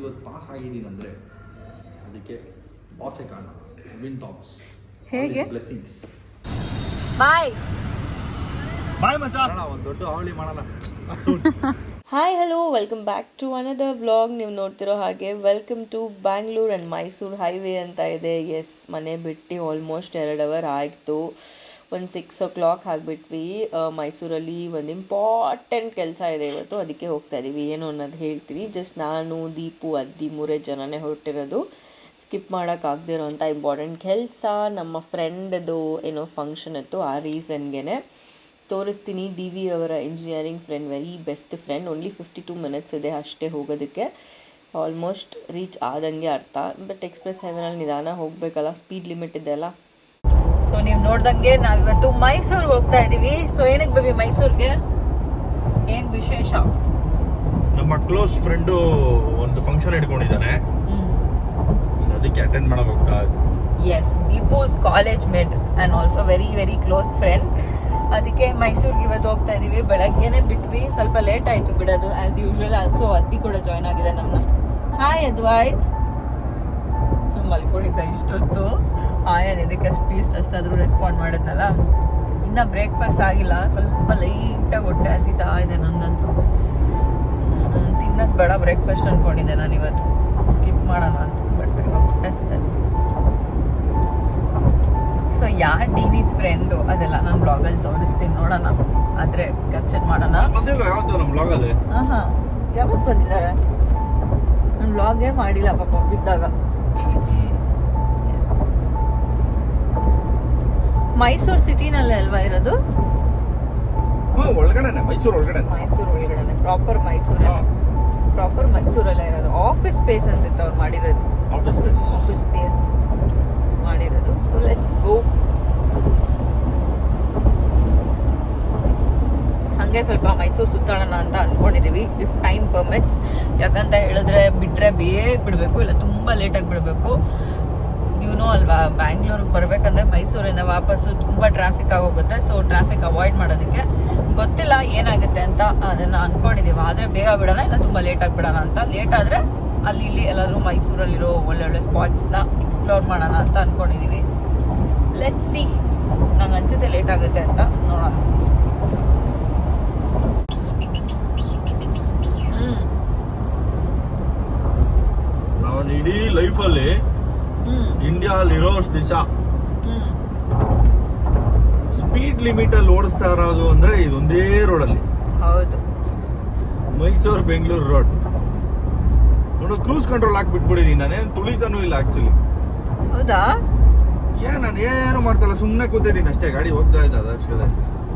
ಇವತ್ತು ಪಾಸ್ ಆಗಿದ್ದೀನಿ ಅಂದರೆ ಅದಕ್ಕೆ ಬಾಸೆ ಕಾರಣ ವಿನ್ ಥಾಮ್ಸ್ ಹೇಗೆ? ಬ್ಲೆಸ್ಸಿಂಗ್ಸ್ ಬಾಯ್ ಬಾಯ್ ಮಚ್ಚ. ಒಂದು ದೊಡ್ಡ ಅವಳಿ ಮಾಡಲ್ಲ. Hi hello welcome back to another blog ನೀವು ನೋಡ್ತಿರೋ ಹಾಗೆ welcome to Bangalore and Mysuru highway ಅಂತ ಇದೆ. ಎಸ್ ಮನೆ ಬಿಟ್ಟು ಆಲ್ಮೋಸ್ಟ್ ಎರಡು ಅವರ್ ಆಯಿತು. ಒಂದು ಸಿಕ್ಸ್ ಓ ಕ್ಲಾಕ್ ಆಗಿಬಿಟ್ವಿ ಮೈಸೂರಲ್ಲಿ ಒಂದು ಇಂಪಾರ್ಟೆಂಟ್ ಕೆಲಸ ಇದೆ ಇವತ್ತು, ಅದಕ್ಕೆ ಹೋಗ್ತಾ ಇದ್ದೀವಿ ಏನು ಅನ್ನೋದು ಹೇಳ್ತೀವಿ. ಜಸ್ಟ್ ನಾನು, ದೀಪು, ಅದ್ದಿ ಮೂರೇ ಜನನೇ ಹೊರಟಿರೋದು. ಸ್ಕಿಪ್ ಮಾಡೋಕ್ಕಾಗದೇ ಇಂಪಾರ್ಟೆಂಟ್ ಕೆಲಸ. ನಮ್ಮ ಫ್ರೆಂಡ್ದು ಏನೋ ಫಂಕ್ಷನ್ ಇತ್ತು, ಆ ರೀಸನ್ಗೆ ತೋರಿಸ್ತೀನಿ. ಡಿ ವಿ ಅವರ engineering friend very best friend only fifty two minutes ಇದೆ ಅಷ್ಟೇ ಹೋಗೋದಕ್ಕೆ. ಆಲ್ಮೋಸ್ಟ್ ರೀಚ್ ಆದಂಗೆ ಅರ್ಥ. ಬಟ್ ಎಕ್ಸ್ಪ್ರೆಸ್ ಹೈವೇನಲ್ಲಿ ನಿಧಾನ ಹೋಗಬೇಕಲ್ಲ ಸ್ಪೀಡ್ ಲಿಮಿಟ್ ಇದೆಲ್ಲ ಸೊ ನೀವು ನೋಡ್ದಂಗೆ ನಾವಿವತ್ತು ಮೈಸೂರಿಗೆ ಹೋಗ್ತಾ ಇದೀವಿ. ಸೊ ಏನಕ್ಕೆ ಬೇಬಿ ಮೈಸೂರಿಗೆ? ಏನು ವಿಶೇಷ? ನಮ್ಮ ಕ್ಲೋಸ್ ಫ್ರೆಂಡು ಒಂದು ಫಂಕ್ಷನ್ ಇಟ್ಕೊಂಡಿದ್ದಾನೆ ಅದಕ್ಕೆ ಅಟೆಂಡ್ ಮಾಡಕ್ ಹೋಗ್ತಾ. Yes Deepu's college mate and also very very close friend ಅದಕ್ಕೆ ಮೈಸೂರಿಗೆ ಇವತ್ತು ಹೋಗ್ತಾ ಇದೀವಿ. ಬೆಳಗ್ಗೆನೆ ಬಿಟ್ವಿ. ಸ್ವಲ್ಪ ಲೇಟ್ ಆಯ್ತು ಬಿಡೋದು ಆಸ್ ಯೂಶುವಲ್ ಆಲ್ಸೋ ಅತ್ತಿ ಕೂಡ ಜಾಯ್ನ್ ಆಗಿದೆ ನಮ್ಮನ್ನ ಹಾಯ್ ಅದ್ವೈತ್. ಮಲ್ಕೊಂಡಿದ್ದ ಇಷ್ಟೊತ್ತು. ಆಯನ್ ಇದಕ್ಕೆ ಅಷ್ಟು ಇಷ್ಟು ಅಷ್ಟಾದರೂ ರೆಸ್ಪಾಂಡ್ ಮಾಡಿದ್ನಲ್ಲ. ಇನ್ನ ಬ್ರೇಕ್ಫಾಸ್ಟ್ ಆಗಿಲ್ಲ. ಸ್ವಲ್ಪ ಲೈಟಾಗಿ ಹೊಟ್ಟೆ ಹಸಿತಾ ಇದೆ ನಂಗಂತೂ. ತಿನ್ನೋದು ಬೇಡ ಬ್ರೇಕ್ಫಾಸ್ಟ್ ಅನ್ಕೊಂಡಿದ್ದೆ ನಾನು ಇವತ್ತು. ಸ್ಕಿಪ್ ಮಾಡೋಣ ಅಂತ. ಬಟ್ ಇವಾಗ ಹೊಟ್ಟೆ ಹಸಿತ ಸೊ ಯಾರ್ ಟಿವಿಸ್ ಫ್ರೆಂಡು ಅದೆಲ್ಲ ನಾನು ಬ್ಲಾಗಲ್ಲಿ ತೋರಿಸ್ತೀನಿ. ನೋಡೋಣ. ಆದರೆ ಕ್ಯಾಪ್ಚರ್ ಮಾಡೋಣ. ಹಾಂ ಹಾಂ ಯಾವತ್ತು? ಬಂದಿದ್ದಾರೆ? ನಾನು ಬ್ಲಾಗೇ ಮಾಡಿಲ್ಲ ಪಾಪ ಬಿದ್ದಾಗ. ಮೈಸೂರು ಸಿಟಿನಲ್ಲೇ ಅಲ್ವಾ ಇರೋದು? ಹ್ಞೂ ಒಳಗಡೆನೆ ಮೈಸೂರು ಒಳಗಡೆ ಮೈಸೂರು ಒಳಗಡೆ ಪ್ರಾಪರ್ ಮೈಸೂರು. ಪ್ರಾಪರ್ ಮೈಸೂರಲ್ಲೇ ಇರೋದು. ಆಫೀಸ್ ಸ್ಪೇಸ್ ಅನ್ಸುತ್ತೆ ಅವ್ರು ಮಾಡಿರೋದು. ಆಫೀಸ್ ಸ್ಪೇಸ್ ಆಫೀಸ್ ಸ್ಪೇಸ್ ಮಾಡಿರೋದು. ಸೊ ಲೆಟ್ಸ್ ಗೋ ಹಾಗೆ ಸ್ವಲ್ಪ ಮೈಸೂರು ಸುತ್ತಾಡೋಣ ಅಂತ ಅನ್ಕೊಂಡಿದೀವಿ. ಇಫ್ ಟೈಮ್ ಪರ್ಮಿಟ್ಸ್ ಯಾಕಂತ ಹೇಳಿದ್ರೆ ಬಿಟ್ಟರೆ ಬೇಗ ಬಿಡಬೇಕು ಇಲ್ಲ ತುಂಬ ಲೇಟಾಗಿ ಬಿಡಬೇಕು. ನೋ ಅಲ್ವಾ, ಬ್ಯಾಂಗ್ಳೂರಿಗೆ ಬರಬೇಕಂದ್ರೆ ಮೈಸೂರಿಂದ ವಾಪಸ್ಸು ತುಂಬ ಟ್ರಾಫಿಕ್ ಆಗೋಗುತ್ತೆ ಸೊ ಟ್ರಾಫಿಕ್ ಅವಾಯ್ಡ್ ಮಾಡೋದಕ್ಕೆ ಗೊತ್ತಿಲ್ಲ ಏನಾಗುತ್ತೆ ಅಂತ ಅದನ್ನು ಅಂದ್ಕೊಂಡಿದ್ದೀವಿ ಆದರೆ ಬೇಗ ಬಿಡೋಣ ಇಲ್ಲ ತುಂಬ ಲೇಟಾಗಿ ಬಿಡೋಣ ಅಂತ. ಲೇಟ್ ಆದರೆ ಅಲ್ಲಿ ಇಲ್ಲಿ ಎಲ್ಲಾದರೂ ಮೈಸೂರಲ್ಲಿರೋ ಒಳ್ಳೊಳ್ಳೆ ಸ್ಪಾಟ್ಸ್ನ ಎಕ್ಸ್ಪ್ಲೋರ್ ಮಾಡೋಣ ಅಂತ ಅನ್ಕೊಂಡಿದೀವಿ. ಲೆಟ್ ಸಿ ನಂಗೆ ಅನ್ಸುತ್ತೆ ಲೇಟ್ ಆಗುತ್ತೆ ಅಂತ ನೋಡೋಣ. ಇಡೀ ಲೈಫಲ್ಲಿ ಇರೋಷ್ಟು ದಿವಸ ಹ್ಮ್. ಸ್ಪೀಡ್ ಲಿಮಿಟ್ ಅಲ್ಲಿ ಓಡಿಸ್ತಾ ಇರೋದು ಅಂದ್ರೆ ಇದೊಂದೇ ರೋಡಲ್ಲಿ. ಹೌದು. ಮೈಸೂರು ಬೆಂಗಳೂರು ರೋಡ್. ನೋಡು ಕ್ರೂಸ್ ಕಂಟ್ರೋಲ್ ಹಾಕಿ ಬಿಟ್ಬಿಡಿದೀನಿ ನಾನೇನು ತುಳಿತಾನೂ ಇಲ್ಲ ಆಕ್ಚುಲಿ ಹೌದಾ? ಏನ್ ನಾನು ಏನು ಮಾಡ್ತಲ್ಲ ಸುಮ್ಮನೆ ಕೂತಿದ್ದೀನಿ ಅಷ್ಟೇ. ಗಾಡಿ ಹೋಗ್ತಾ ಇದ್ದ ಅದಷ್ಟೇ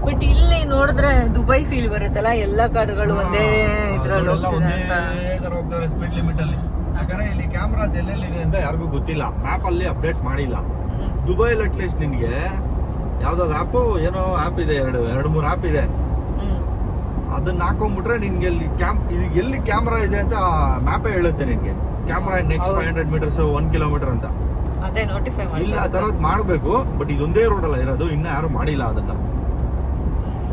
ಬಟ್ ಇಲ್ಲಿ ನೋಡಿದ್ರೆ ದುಬೈ ಫೀಲ್ ಬರುತ್ತಲ್ಲ ಎಲ್ಲ ಕಾರುಗಳು ಒಂದೇ ಇದ್ರಲ್ಲಿ ಹೋಗ್ತಾರೆ ಸ್ಪೀಡ್ ಲಿಮಿಟ್ ಅಲ್ಲಿ. ಯಾಕಂದ್ರೆ ಇಲ್ಲಿ ಕ್ಯಾಮ್ರಾಸ್ ಎಲ್ಲೆಲ್ಲಿದೆ ಅಂತ ಯಾರಿಗೂ ಗೊತ್ತಿಲ್ಲ. ಮ್ಯಾಪ್ ಅಲ್ಲಿ ಅಪ್ಡೇಟ್ ಮಾಡಿಲ್ಲ. ದುಬೈಲಿ ಅಟ್ಲೀಸ್ಟ್ ನಿನಗೆ ಯಾವ್ದಾದ್ರು ಆ್ಯಪು ಏನೋ ಆ್ಯಪ್ ಇದೆ ಎರಡು ಎರಡು ಮೂರು ಆ್ಯಪ್ ಇದೆ. ಅದನ್ನ ಹಾಕೊಂಡ್ಬಿಟ್ರೆ ನಿನ್ಗೆ ಎಲ್ಲಿ ಕ್ಯಾಮ್ ಎಲ್ಲಿ ಕ್ಯಾಮ್ರಾ ಇದೆ ಅಂತ ಮ್ಯಾಪೇ ಹೇಳುತ್ತೆ ನಿನ್ಗೆ. Camera next. Five hundred metres one kilometre ಅಂತ. ಅದೇ ನೋಟಿಫೈ ಇಲ್ಲ ಆ ಥರದ್ದು ಮಾಡಬೇಕು ಬಟ್ ಇದೊಂದೇ ರೋಡ್ ಅಲ್ಲ ಇರೋದು ಇನ್ನೂ ಯಾರು ಮಾಡಿಲ್ಲ ಅದನ್ನ.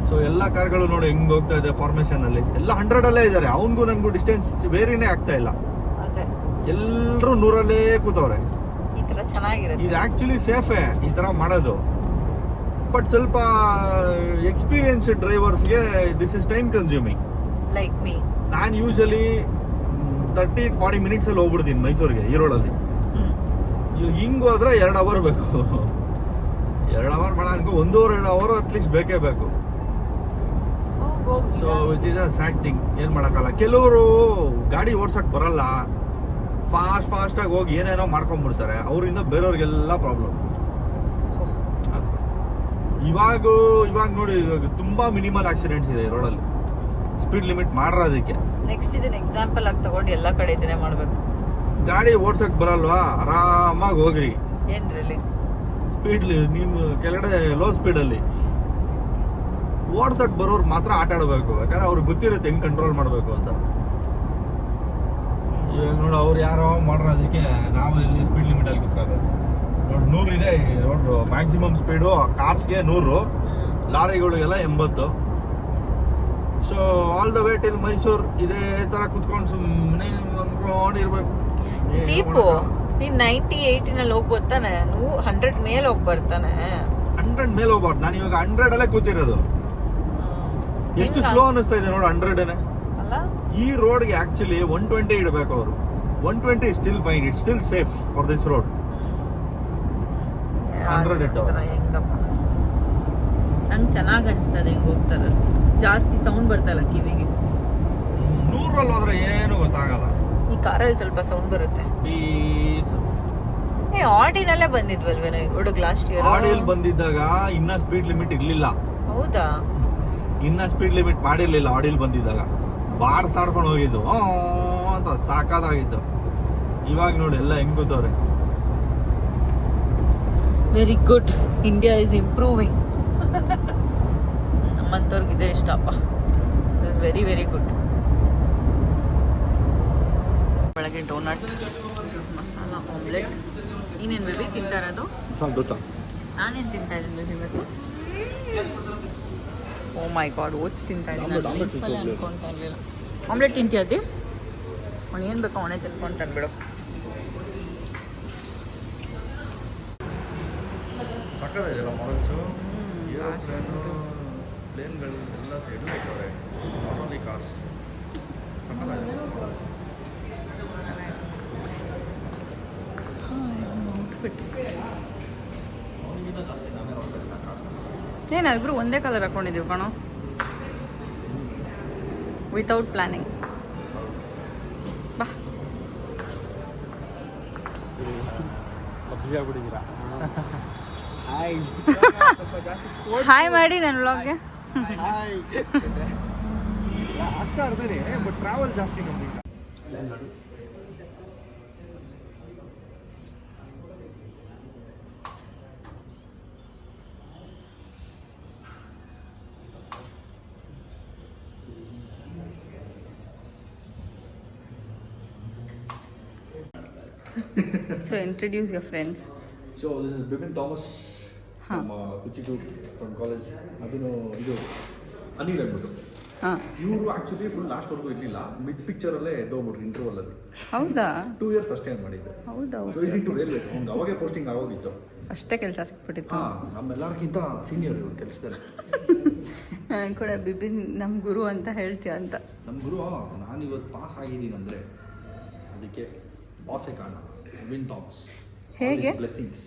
ಸೊ ಎಲ್ಲ ಕಾರ್ಗಳು ನೋಡಿ ಹೆಂಗ್ ಹೋಗ್ತಾ ಇದೆ ಫಾರ್ಮೇಶನ್ ಅಲ್ಲಿ. ಎಲ್ಲ ಹಂಡ್ರೆಡ್ ಅಲ್ಲೇ ಇದ್ದಾರೆ. ಅವನಿಗೂ ನನಗೂ ಡಿಸ್ಟೆನ್ಸ್ ಬೇರೆನೇ ಆಗ್ತಾ ಇಲ್ಲ. ಎಲ್ಲರೂ ನೂರಲ್ಲೇ ಕೂತವ್ರೆ. ಈ ತರ ಚೆನ್ನಾಗಿರುತ್ತೆ. ಇದು ಆಕ್ಚುಲಿ ಸೇಫೇ ಈ ತರ ಮಾಡೋದು. ಬಟ್ ಸ್ವಲ್ಪ experience ಡ್ರೈವರ್ಸ್ಗೆ this is time consuming like me ನಾನು ಯೂಶಲಿ ತರ್ಟಿ ಫಾರ್ಟಿ ಮಿನಿಟ್ಸ್ ಅಲ್ಲಿ ಹೋಗ್ಬಿಡ್ತೀನಿ ಮೈಸೂರಿಗೆ ಈ ರೋಡಲ್ಲಿ ಇವಾಗ ಹಿಂಗ್ ಹೋದ್ರೆ ಎರಡು ಅವರ್ ಬೇಕು. ಎರಡು ಅವರ್ ಬೇಡ ಅನ್ಕೋ ಒಂದೂವರೆ ಎರಡು ಅವರ್ ಅಟ್ಲೀಸ್ಟ್ ಬೇಕೇ ಬೇಕು. So which is a sad thing ಏನು ಮಾಡೋಕ್ಕಲ್ಲ ಕೆಲವರು ಗಾಡಿ ಓಡ್ಸಕ್ ಬರಲ್ಲ. ಫಾಸ್ಟ್ ಫಾಸ್ಟಾಗಿ ಹೋಗಿ ಏನೇನೋ ಮಾಡ್ಕೊಂಡ್ಬಿಡ್ತಾರೆ ಅವರಿಂದ ಬೇರೆಯವ್ರಿಗೆಲ್ಲ ಪ್ರಾಬ್ಲಮ್ ಇವಾಗ ಇವಾಗ ನೋಡಿ ಇವಾಗ ತುಂಬಾ ಮಿನಿಮಲ್ ಆಕ್ಸಿಡೆಂಟ್ಸ್ ಇದೆ ರೋಡಲ್ಲಿ ಸ್ಪೀಡ್ ಲಿಮಿಟ್ ಮಾಡಿರೋದಕ್ಕೆ ನೆಕ್ಸ್ಟ್ ಇದನ್ನ ಎಕ್ಸಾಂಪಲ್ ಆಗಿ ತಗೊಂಡು ಎಲ್ಲ ಕಡೆ ಇದನ್ನೇ ಮಾಡಬೇಕು. ಗಾಡಿ ಓಡ್ಸಕ್ ಬರಲ್ವಾ? ಆರಾಮಾಗಿ ಹೋಗ್ರಿ. ಏನ್ರಲ್ಲಿ ಸ್ಪೀಡ್ ನಿಮ್ಮ ಕೆಳಗಡೆ ಲೋ ಸ್ಪೀಡಲ್ಲಿ ಓಡ್ಸಕ್ ಬರೋರು ಮಾತ್ರ ಆಟ ಆಡಬೇಕು ಯಾಕಂದ್ರೆ ಅವ್ರಿಗೆ ಗೊತ್ತಿರುತ್ತೆ ಹೆಂಗ್ ಕಂಟ್ರೋಲ್ ಮಾಡಬೇಕು ಅಂತ. ನೋಡು ಅವ್ರು ಯಾರೋ ಮಾಡಿರೋದಕ್ಕೆ ನಾವು ಇಲ್ಲಿ ಸ್ಪೀಡ್ ಲಿಮಿಟ್ ಅಲ್ಲಿ ಕೂತ್ಕೊಳ್ಳೋದು. ನೋಡಿ ನೂರು ಇದೆ ರೋಡ್ ಮ್ಯಾಕ್ಸಿಮಮ್ ಸ್ಪೀಡು ಕಾರ್ಸ್ಗೆ ನೂರು ಲಾರಿಗಳಿಗೆಲ್ಲ ಎಂಬತ್ತು. So all the way till Mysuru ಇದೇ ತರ ಕುತ್ಕೊಂಡು ಸುಮ್ಮನೆ ಅನ್ಕೊಂಡಿರ್ಬೇಕು ದೀಪು ನೀನ್ ನೈಂಟಿ ಏಯ್ಟಿನಲ್ಲಿ ಹೋಗಿ ಬರ್ತಾನೆ ನೂ ಹಂಡ್ರೆಡ್ ಮೇಲೆ ಹೋಗಿ ಬರ್ತಾನೆ ಹಂಡ್ರೆಡ್ ಮೇಲೆ ಹೋಗ್ಬಾರ್ದು. ನಾನು ಇವಾಗ ಹಂಡ್ರೆಡ್ ಅಲ್ಲೇ ಕೂತಿರೋದು. ಎಷ್ಟು ಸ್ಲೋ ಅನಿಸ್ತಾ ಇದೆ ನೋಡು ಹಂಡ್ರೆಡ್ ಅಲ್ಲ. ಈ ರೋಡ್ಗೆ ಆಕ್ಚುಲಿ ಒನ್ ಟ್ವೆಂಟಿ ಇಡಬೇಕು ಅವರು. One twenty still fine it still safe for this road 100 ಇಟ್ಟು. ನಂಗೆ ಚೆನ್ನಾಗಿ ಅನ್ಸ್ತದೆ ಹೆಂಗ್ ಹೋಗ್ತಾರೆ. ಜಾಸ್ತಿ ಸೌಂಡ್ ಬರ್ತಲ್ಲ ಕಿವಿಗೆ. ನೂರಲ್ಲಿ ಹೋದ್ರೆ ಏನು ಗೊತ್ತಾಗಲ್ಲ. ಈ ಕಾರಲ್ಲಿ ಸ್ವಲ್ಪ ಸೌಂಡ್ ಬರುತ್ತೆ. ಏ ಆಡಿನಲ್ಲೇ ಬಂದಿದ್ವಲ್ವೇ ನಾವು ಹುಡುಗ ಲಾಸ್ಟ್ ಇಯರ್ ಆಡಿಯಲ್ಲಿ ಬಂದಿದ್ದಾಗ ಇನ್ನ ಸ್ಪೀಡ್ ಲಿಮಿಟ್ ಇರಲಿಲ್ಲ. ಹೌದಾ? ಇನ್ನ ಸ್ಪೀಡ್ ಲಿಮಿಟ್ ಮಾಡಿರಲಿಲ್ಲ ಆಡಿಲ್ ಬಂದಿದ್ದಾಗ. ಬಾರ್ಸಾಡ್ಕೊಂಡು ಹೋಗಿದ್ದು. ಅಂತ ಸಾಕಾದಾಗಿತ್ತು. ಇವಾಗ ನೋಡಿ ಎಲ್ಲ ಹೆಂಗ್ ಕೂತವ್ರೆ very good India is improving ನಮ್ಮಂತವ್ರಿಗೆ ಇದೆ ಇಷ್ಟಪ್ಪ ಇಸ್ ವೆರಿ ವೆರಿ ಗುಡ್ ಬೆಳಗ್ಗೆ ಡೋನಟ್ ಮಸಾಲ ಆಮ್ಲೆಟ್ ಇನ್ನೇನು ಬೇಬಿ ತಿಂತಾ ಇರೋದು? ನಾನೇನು ತಿಂತಾ ಇದ್ದೀನಿ ಇವತ್ತು ಓ ಮೈ ಗಾಡ್ ಓಟ್ಸ್ ತಿಂತಾ ಇದ್ದೀನಿ. ಅನ್ಕೊಂತಾ ಇರಲಿಲ್ಲ. ಆಮ್ಲೆಟ್ ತಿಂತೀಯದ್ದಿ ಅವ್ನು ಏನು ಬೇಕೋ ಅವನೇ ತಿನ್ಕೊಂತಾನೆ ಬಿಡು ಸಕ್ಕದಾಗಿದೆಯಲ್ಲ ಏನು ಇಬ್ರು ಒಂದೇ ಕಲರ್ ಹಾಕೊಂಡಿದ್ದೀವಿ ಕಣೋ. ವಿತೌಟ್ ಪ್ಲಾನಿಂಗ್ ಬಾ. ಹಾಯ್ ಮಾಡಿ ನನ್ನ ವ್ಲಾಗ್ಗೆ ಆಗ್ತಾ ಇರ್ತೀನಿ ಬಟ್ ಟ್ರಾವೆಲ್ ಜಾಸ್ತಿ ನಮ್ಗೆ. So introduce your friends so this is Bipin Thomas ಹಾ. ನಮ್ಮ ಕುಚಿಟು ಫ್ರಮ್ ಕಾಲೇಜ್ ಅದನ್ನು ಇದು ಅನಿಲ್ ಅಂದ್ಬಿಟ್ಟು ಹಾಂ. ಇವರು ಆಕ್ಚುಲಿ ಫುಲ್ ಲಾಸ್ಟ್ವರೆಗೂ ಇರಲಿಲ್ಲ. ಮಿಡ್ ಪಿಕ್ಚರಲ್ಲೇ ಎದ್ದೋಗ್ಬಿಟ್ರು ಇಂಟರ್ವಲ್ ಅಲ್ಲಿ ಹೌದಾ? ಟೂ ಇಯರ್ಸ್ ಅಷ್ಟೇ ಮಾಡಿದ್ದು. ಹೌದಾ? ಸೊ ಈಸ್ ಟು ರೈಲ್ವೆ ಅವ್ನಿಗೆ ಅವಾಗೆ ಪೋಸ್ಟಿಂಗ್ ಆಗೋಗಿತ್ತು. ಅಷ್ಟೇ ಕೆಲಸ ಸಿಕ್ಬಿಟ್ಟಿತ್ತು. ಹಾಂ ನಮ್ಮೆಲ್ಲರಿಗಿಂತ ಸೀನಿಯರ್ ಇವ್ರು ಕೆಲಸದಲ್ಲಿ. ನಾನು ಕೂಡ ಬಿಬಿನ್ ನಮ್ಮ ಗುರು ಅಂತ ಹೇಳ್ತೀಯ ಅಂತ. ನಮ್ಮ ಗುರು ನಾನು ಇವತ್ತು ಪಾಸ್ ಆಗಿದ್ದೀನಿ ಅಂದರೆ ಅದಕ್ಕೆ ಬಾಸೇ ಕಾರಣ. ವಿನ್ ಟಾಪ್ಸ್ ಹೇಗೆ? ಬ್ಲೆಸ್ಸಿಂಗ್ಸ್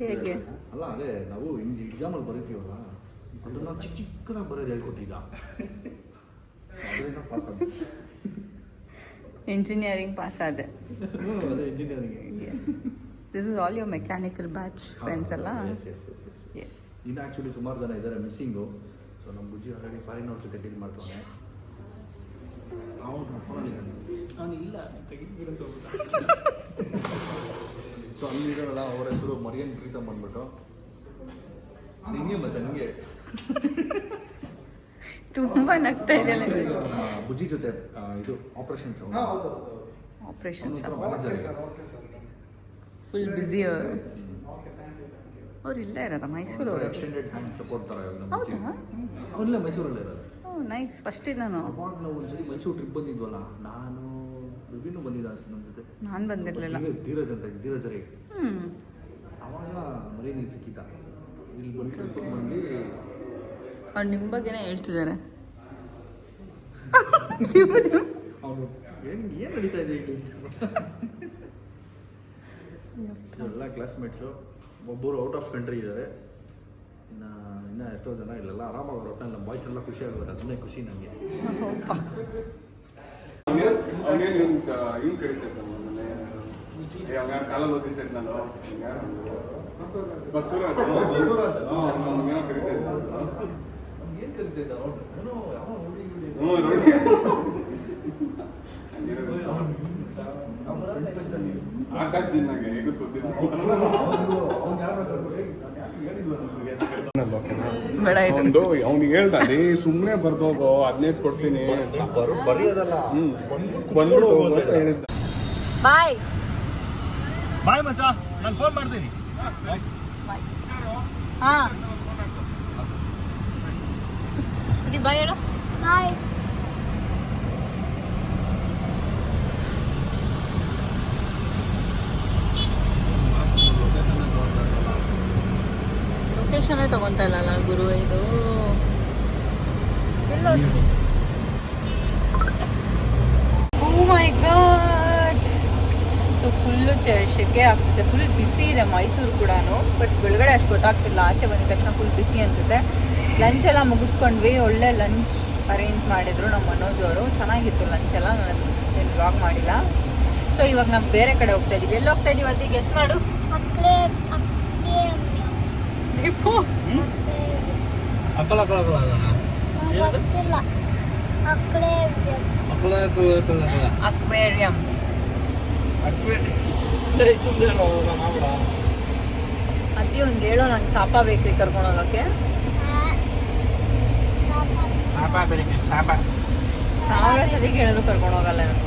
ಹೇಗೆ? ಅಲ್ಲ ಅದೇ ನಾವು ಹಿಂಗೆ ಎಕ್ಸಾಮಲ್ಲಿ ಬರೀತೀವಲ್ಲ? ಅದನ್ನ ನಾವು ಚಿಕ್ಕ ಚಿಕ್ಕದಾಗಿ ಬರೋದು ಹೇಳ್ಕೊಟ್ಟಿದ್ದ. ಇಂಜಿನಿಯರಿಂಗ್ ಪಾಸ್ ಆದೆ. ಅದೇ engineering this is all your mechanical batch friends ಅಲ್ಲ? ಎಸ್ ಇನ್ನು ಆ್ಯಕ್ಚುಲಿ ಸುಮಾರು ಜನ ಇದ್ದಾರೆ ಮಿಸ್ಸಿಂಗು ಸೊ ನಮ್ಮ ಬುಜ್ಜಿ ಆಲ್ರೆಡಿ ಫಾರಿನ್ ಅವ್ರ ಜೊತೆ ಡೀಲ್ ಮಾಡ್ತಾನೆ ಅವನು ಫೋನಲ್ಲಿ ನಾನು ಇಲ್ಲ ತೆಗಿದ್ಬಿರಂತ ಸೊ ಅಲ್ಲಿರೋಲ್ಲ ಅವ್ರ ಹೆಸರು ಮರಿಯನ್ ಪ್ರೀತಮ್ ಬಂದ್ಬಿಟ್ಟು. ನಿಂಗೆ ಮತ್ತೆ ನನಗೆ ತುಂಬಾ ನಗ್ತಾ ಇದೆಯಲ್ಲ ಬುಜ್ಜಿ ಜೊತೆ ಇದು operation operations manager full busy ಅವರು. ಅವ್ರು ಇಲ್ಲೇ ಇರೋದ? ಮೈಸೂರು ಅವರು ಎಕ್ಸ್ಟೆಂಡೆಡ್ ಹ್ಯಾಂಡ್ ಸಪೋರ್ಟ್ ತರ ಹೌದಾ? ಅವನ್ನೇ ಮೈಸೂರಲ್ಲೇ ಇರೋದು. ಓ ನೈಸ್ ಫಸ್ಟ್ ನಾನು ಅವಾಗ ನಾವು ಒಂದ್ಸರಿ ಮೈಸೂರು ಟ್ರಿಪ್ ಬಂದಿದ್ವಲ್ಲ ನಾನು ರಿವ್ಯೂನು ಬಂದಿದ್ದ ನಾನು ಬಂದಿರಲಿಲ್ಲ. ಧೀರಜ್ ಅಂತ ಇದ್ದ, ಧೀರಜ್ ರೈ ಹ್ಞೂ ಅವಾಗ ಮರಿ ನೀರು ಸಿಕ್ಕಿದ್ದ. ಇಲ್ಲಿ ಬಂದು ಬಂದು ಅವ್ರು ನಿಮ್ಮ ಬಗ್ಗೆನೇ ಹೇಳ್ತಿದ್ದಾರೆ. ಅವನು ಏನು ಏನು ನಡೀತಾ ಇದೆ ಇಲ್ಲಿ? ಎಲ್ಲ ಕ್ಲಾಸ್ಮೇಟ್ಸು ಒಬ್ಬರು ಔಟ್ ಆಫ್ ಕಂಟ್ರಿ ಇದ್ದಾರೆ ಇನ್ನು ಇನ್ನು ಎಷ್ಟೋ ಜನ ಇಲ್ಲೆಲ್ಲ ಆರಾಮಾಗಿ ನಮ್ಮ ಬಾಯ್ಸ್ ಎಲ್ಲ ಖುಷಿ ಆಗೋರು ಅದನ್ನೇ ಖುಷಿ ನನಗೆ ಅವನೇನು ಹಿಂಗೆ ಹಿಂಗೆ ಅವ್ನ್ಯಾರು ಕಾಲಲ್ಲಿ ಓದಿರ್ತೈತೆ ನಾನು ಬಸವರಾಜ್. ಕರಿತೈತೆ ಹ್ಞೂ ನೋಡಿ. ಆಕಾಶ್ ಜಿನ್ನಾಗೆ ಹೇಗೂ ಒಂದು ಅವ್ನಿಗೆ ಹೇಳ್ದ ರೀ ಸುಮ್ಮನೆ ಬರ್ದೋಗು ಹದಿನೈದು ಕೊಡ್ತೀನಿ. ಬರು ಬರೆಯೋದಲ್ಲ. ಹೇಳಿದ್ದ. ಬಾಯ್. ಬಾಯ್ ಮಚ್ಚ ನಾನು ಫೋನ್ ಮಾಡ್ತೀನಿ. ಹಾ. ಬಾಯ್ ಹೇಳು. ಬಾಯ್. ಲೊಕೇಶನೇ ತಗೊಂತ ಗುರು ಇದು? ಶೆಕೆ ಆಗ್ತಿದೆ. ಫುಲ್ ಬಿಸಿ ಇದೆ ಮೈಸೂರು ಕೂಡ ಬಟ್ ಬೆಳಗಡೆ ಅಷ್ಟು ಗೊತ್ತಾಗ್ತಿಲ್ಲ. ಆಚೆ ಬಂದ ತಕ್ಷಣ ಫುಲ್ ಬಿಸಿ ಅನ್ಸುತ್ತೆ. ಲಂಚ್ ಎಲ್ಲ ಮುಗಿಸ್ಕೊಂಡ್ವಿ. ಒಳ್ಳೆ ಲಂಚ್ ಅರೇಂಜ್ ಮಾಡಿದ್ರು ನಮ್ಮ ಮನೋಜ್ ಅವರು. ಚೆನ್ನಾಗಿತ್ತು ಲಂಚ್ ಎಲ್ಲ. ನಾನು ಏನು ಬ್ಲಾಗ್ ಮಾಡಿಲ್ಲ. ಸೊ ಇವಾಗ ನಾವು ಬೇರೆ ಕಡೆ ಹೋಗ್ತಾ ಇದೀವಿ ಎಲ್ಲಿ ಹೋಗ್ತಾ ಇದೀವಿ ಅದಕ್ಕೆ ಗೆಸ್ ಮಾಡು. ಅಕ್ವೇರಿಯಂ ಅತಿ ಒಂದು ಹೇಳೋ ನಂಗೆ ಸಾಪ ಬೇಕ್ರಿ ಕರ್ಕೊಂಡು ಹೋಗೋಕ್ಕೆ. ಸಾಪ ಬೇರೆ ಸಾಪ. ಸಾವಿರ ಸರಿ ಕೇಳಿದ್ರು ಕರ್ಕೊಂಡು ಹೋಗಲ್ಲ ನಾನು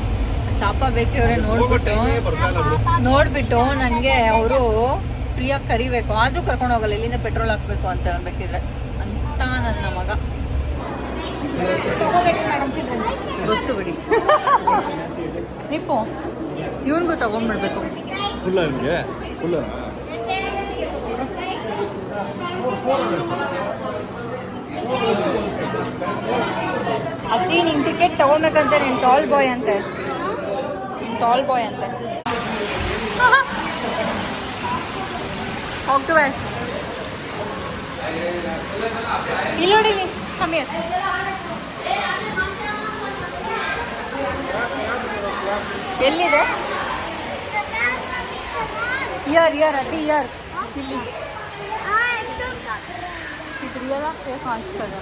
ಸಾಪ ಬೇಕ್ರಿ ಅವರೇ ನೋಡ್ಬಿಟ್ಟು ನೋಡ್ಬಿಟ್ಟು ನನಗೆ ಅವರು ಫ್ರೀಯಾಗಿ ಕರಿಬೇಕು. ಆದರೂ ಕರ್ಕೊಂಡು ಹೋಗಲ್ಲ ಇಲ್ಲಿಂದ ಪೆಟ್ರೋಲ್ ಹಾಕ್ಬೇಕು ಅಂತ ಅನ್ಬೇಕಿದ್ರೆ ಅಂತ ನನ್ನ ಮಗ. ಗೊತ್ತು ಬಿಡಿ. ನಿಪ್ಪು. ಇವನ್ಗೂ ತಗೊಂಡ್ಬಿಡ್ಬೇಕು. ಫುಲ್ಲ ನಿಮಗೆ ಫುಲ್ಲ ಅತಿ ನಿನ್ ಟಿಕೆಟ್ ತಗೋಬೇಕಂತೆ ನೀನ್ ಟಾಲ್ ಬಾಯ್ ಅಂತೆ. ನಿನ್ ಟಾಲ್ ಬಾಯ್ ಅಂತೆ. ಹೋಗ್ತುವೆ. ಇಲ್ಲಿ ನೋಡಿ ಕಮ್ಮಿ ಎಲ್ಲಿದೆ? ಇಯರ್ ಇಯರ್ ಅತಿ ಇಯರ್ ಇಲ್ಲಿ. ಇದು ರಿಯಲ್ ಆಗಿ ಕಾಣಿಸ್ತದೆ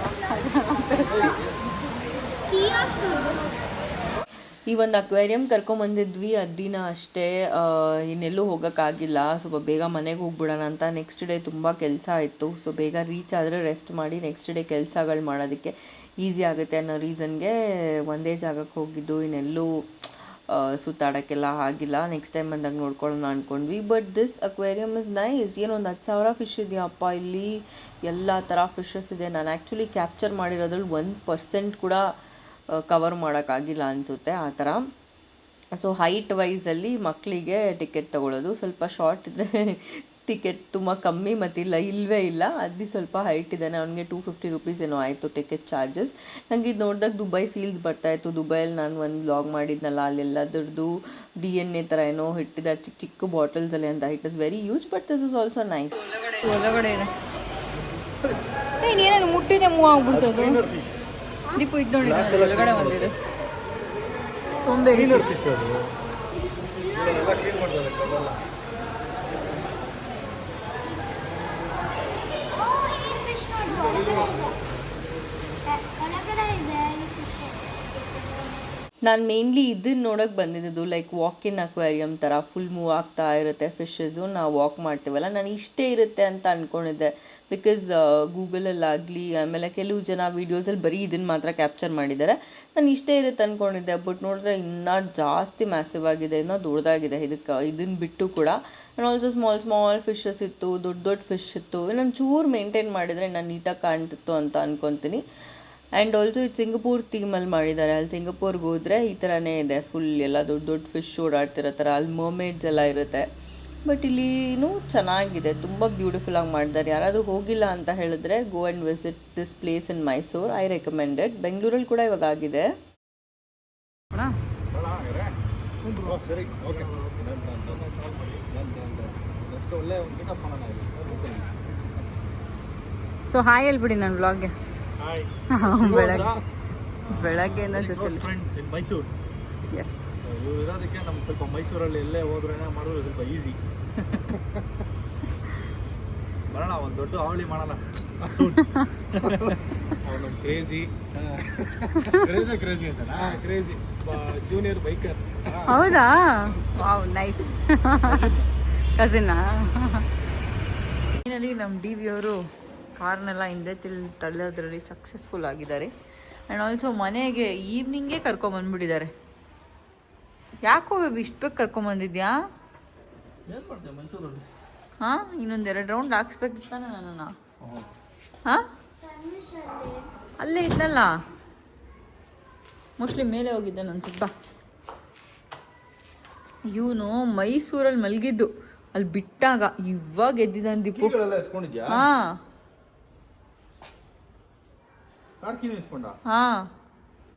ಈ ಒಂದು ಅಕ್ವೇರಿಯಂ ಕರ್ಕೊಂಬಂದಿದ್ವಿ ದಿನ ಅಷ್ಟೇ. ಇನ್ನೆಲ್ಲೂ ಹೋಗೋಕ್ಕಾಗಿಲ್ಲ. ಸ್ವಲ್ಪ ಬೇಗ ಮನೆಗೆ ಹೋಗ್ಬಿಡೋಣ ಅಂತ ನೆಕ್ಸ್ಟ್ ಡೇ ತುಂಬ ಕೆಲಸ ಇತ್ತು ಸೊ ಬೇಗ ರೀಚ್ ಆದರೆ ರೆಸ್ಟ್ ಮಾಡಿ ನೆಕ್ಸ್ಟ್ ಡೇ ಕೆಲಸಗಳು ಮಾಡೋದಕ್ಕೆ ಈಸಿ ಆಗುತ್ತೆ ಅನ್ನೋ ರೀಸನ್ಗೆ ಒಂದೇ ಜಾಗಕ್ಕೆ ಹೋಗಿದ್ದು. ಇನ್ನೆಲ್ಲೂ ಸುತ್ತಾಡೋಕ್ಕೆಲ್ಲ ಆಗಿಲ್ಲ. ನೆಕ್ಸ್ಟ್ ಟೈಮ್ ಬಂದಾಗ ನೋಡ್ಕೊಳ್ಳೋಣ ಅಂದ್ಕೊಂಡ್ವಿ but this aquarium is nice ಏನು ಒಂದು ಹತ್ತು ಸಾವಿರ ಫಿಶ್ ಇದೆಯಪ್ಪ ಇಲ್ಲಿ. ಎಲ್ಲ ಥರ ಫಿಶಸ್ ಇದೆ. ನಾನು ಆ್ಯಕ್ಚುಲಿ ಕ್ಯಾಪ್ಚರ್ ಮಾಡಿರೋದ್ರಲ್ಲಿ ಒಂದು ಪರ್ಸೆಂಟ್ ಕೂಡ ಕವರ್ ಮಾಡೋಕ್ಕಾಗಿಲ್ಲ ಅನಿಸುತ್ತೆ ಆ ಥರ ಸೊ ಹೈಟ್ ವೈಸಲ್ಲಿ ಮಕ್ಕಳಿಗೆ ಟಿಕೆಟ್ ತೊಗೊಳ್ಳೋದು ಸ್ವಲ್ಪ ಶಾರ್ಟ್ ಇದ್ದರೆ ಟಿಕೆಟ್ ತುಂಬ ಕಮ್ಮಿ ಮತ್ತಿಲ್ಲ ಇಲ್ಲ ಇಲ್ಲವೇ ಇಲ್ಲ. ಅದು ಸ್ವಲ್ಪ ಹೈಟ್ ಇದ್ದಾನೆ. ಅವನಿಗೆ ಟೂ ಫಿಫ್ಟಿ ರುಪೀಸ್ ಏನೋ ಆಯಿತು ಟಿಕೆಟ್ ಚಾರ್ಜಸ್ ನನಗೆ ಇದು ನೋಡಿದಾಗ ದುಬೈ ಫೀಲ್ಸ್ ಬರ್ತಾಯಿತ್ತು ದುಬೈಯಲ್ಲಿ ನಾನು ಒಂದು ಬ್ಲಾಗ್ ಮಾಡಿದ್ನಲ್ಲ ಅಲ್ಲೆಲ್ಲದ್ರದ್ದು ಡಿ ಎನ್ ಎ ಥರ ಏನೋ ಇಟ್ಟಿದ್ದಾರೆ. ಚಿಕ್ಕ ಚಿಕ್ಕ ಬಾಟಲ್ಸಲ್ಲಿ ಅಂತ. It is very use but this is also nice ಒಳಗಡೆ ಇದೆ. ಏನೇನು ಮುಟ್ಟಿದೆ ಮೂವ್ ಆಗ್ಬಿಡ್ತದೆ. ದೀಪು ಇದು ನೋಡಿ. ಒಳಗಡೆ ಕ್ಲೀನ್ ಮಾಡ್ತಾರೆ. ನಾನು ಮೇನ್ಲಿ ಇದನ್ನ ನೋಡೋಕೆ ಬಂದಿದ್ದು ಲೈಕ್ ವಾಕ್ ಇನ್ ಅಕ್ವೇರಿಯಂ ಥರ ಫುಲ್ ಮೂವ್ ಆಗ್ತಾ ಇರುತ್ತೆ ಫಿಶಸ್ಸು ನಾವು ವಾಕ್ ಮಾಡ್ತೀವಲ್ಲ, ನಾನು ಇಷ್ಟೇ ಇರುತ್ತೆ ಅಂತ ಅಂದ್ಕೊಂಡಿದ್ದೆ ಬಿಕಾಸ್ ಗೂಗಲಲ್ಲಾಗಲಿ ಆಮೇಲೆ ಕೆಲವು ಜನ ವೀಡಿಯೋಸಲ್ಲಿ ಬರೀ ಇದನ್ನು ಮಾತ್ರ ಕ್ಯಾಪ್ಚರ್ ಮಾಡಿದ್ದಾರೆ. ನಾನು ಇಷ್ಟೇ ಇರುತ್ತೆ ಅಂದ್ಕೊಂಡಿದ್ದೆ ಬಟ್ ನೋಡಿದ್ರೆ ಇನ್ನೂ ಜಾಸ್ತಿ ಮ್ಯಾಸಿವ್ ಆಗಿದೆ, ಇನ್ನೂ ದೊಡ್ಡದಾಗಿದೆ ಇದಕ್ಕೆ ಇದನ್ನು ಬಿಟ್ಟು ಕೂಡ. And also small small fishes ಇತ್ತು, ದೊಡ್ಡ ದೊಡ್ಡ ಫಿಶ್ ಇತ್ತು, ಇನ್ನೊಂದು ಚೂರು ಮೇಂಟೈನ್ ಮಾಡಿದರೆ ನಾನು ನೀಟಾಗಿ ಕಾಣ್ತಿತ್ತು ಅಂತ ಅನ್ಕೊತೀನಿ. ಆ್ಯಂಡ್ ಆಲ್ಸೋ ಇದು ಸಿಂಗಪೂರ್ ಥೀಮಲ್ಲಿ ಮಾಡಿದ್ದಾರೆ. ಅಲ್ಲಿ ಸಿಂಗಪೂರ್ಗೆ ಹೋದರೆ ಈ ಥರನೇ ಇದೆ. ಫುಲ್ ಎಲ್ಲ ದೊಡ್ಡ ದೊಡ್ಡ ಫಿಶ್ ಓಡಾಡ್ತಿರೋ ಥರ ಅಲ್ಲಿ ಮರ್ಮೇಡ್ಸ್ ಎಲ್ಲ ಇರುತ್ತೆ. ಬಟ್ ಇಲ್ಲಿನೂ ಚೆನ್ನಾಗಿದೆ. ತುಂಬ ಬ್ಯೂಟಿಫುಲ್ ಆಗಿ ಮಾಡಿದ್ದಾರೆ. ಯಾರಾದರೂ ಹೋಗಿಲ್ಲ ಅಂತ ಹೇಳಿದ್ರೆ go and visit this place in Mysore I recommended ಬೆಂಗಳೂರಲ್ಲಿ ಕೂಡ ಇವಾಗ ಆಗಿದೆ. ಓ, ಸರಿ ಓಕೆ. ನೆಕ್ಸ್ಟ್ ಒಳ್ಳೆ ಒಂದು ಮೀಟಪ್ ಮಾಡೋಣ ಇಲ್ಲಿ. ಸೊ ಹಾಯ್ ಹೇಳ್ಬಿಡಿ ನನ್ನ ಬ್ಲಾಗ್ಗೆ ಹಾಯ್ ಬೆಳಗ್ಗೆ. ಬೆಳಗ್ಗೆಯಿಂದ ಇನ್ ಮೈಸೂರು ಎಸ್ ಇವ್ರು ಇರೋದಕ್ಕೆ ನಮ್ಗೆ ಸ್ವಲ್ಪ ಮೈಸೂರಲ್ಲಿ ಎಲ್ಲೇ ಹೋದ್ರೆ ಮಾಡೋದು ಸ್ವಲ್ಪ ಈಸಿ ಬರೋಣ ಒಂದು ದೊಡ್ಡ ಅವಳಿ ಮಾಡೋಣ. ಅವನು ಕ್ರೇಜಿ ಕ್ರೇಜಿ ಕ್ರೇಜಿ ಅಂತ ಕ್ರೇಜಿ ಜೂನಿಯರ್ ಬೈಕರ್ ಹೌದಾ? ವಾವ್ ನೈಸ್ ಕಸಿನಾ ಫೈನಲಿ ನಮ್ಮ ಡಿ ವಿ ಅವರು ಕಾರ್ನೆಲ್ಲ ಹಿಂದೆ ತಿಳ್ ತಳ್ಳೋದ್ರಲ್ಲಿ ಸಕ್ಸಸ್ಫುಲ್ ಆಗಿದ್ದಾರೆ. ಆ್ಯಂಡ್ ಆಲ್ಸೋ ಮನೆಗೆ ಈವ್ನಿಂಗೇ ಕರ್ಕೊಂಬಂದ್ಬಿಟ್ಟಿದ್ದಾರೆ ಯಾಕೋ ಬೇಬಿ ಇಷ್ಟು ಬೇಗ ಕರ್ಕೊಂಬಂದಿದ್ಯಾ ಹಾಂ ಇನ್ನೊಂದು ಎರಡು ರೌಂಡ್ ಹಾಕ್ಸ್ಬೇಕಿತ್ತಾನೆ ನನ್ನ ನನ್ನನ್ನು. ಹಾಂ? ಅಲ್ಲೇ ಇದ್ನಲ್ಲ ಮೋಸ್ಟ್ಲಿ ಮೇಲೆ ಹೋಗಿದ್ದೆ ನಾನು ಸುಬ್ಬ ಇವನು ಮೈಸೂರಲ್ಲಿ ಮಲಗಿದ್ದು. ಅಲ್ಲಿ ಬಿಟ್ಟಾಗ ಇವಾಗ ಎದ್ದಿದ್ದಾನೆ ದೀಪು. ಹಾ. ಕಾರ್ ಕೀನು ಇಸ್ಕೊಂಡ ಹಾಂ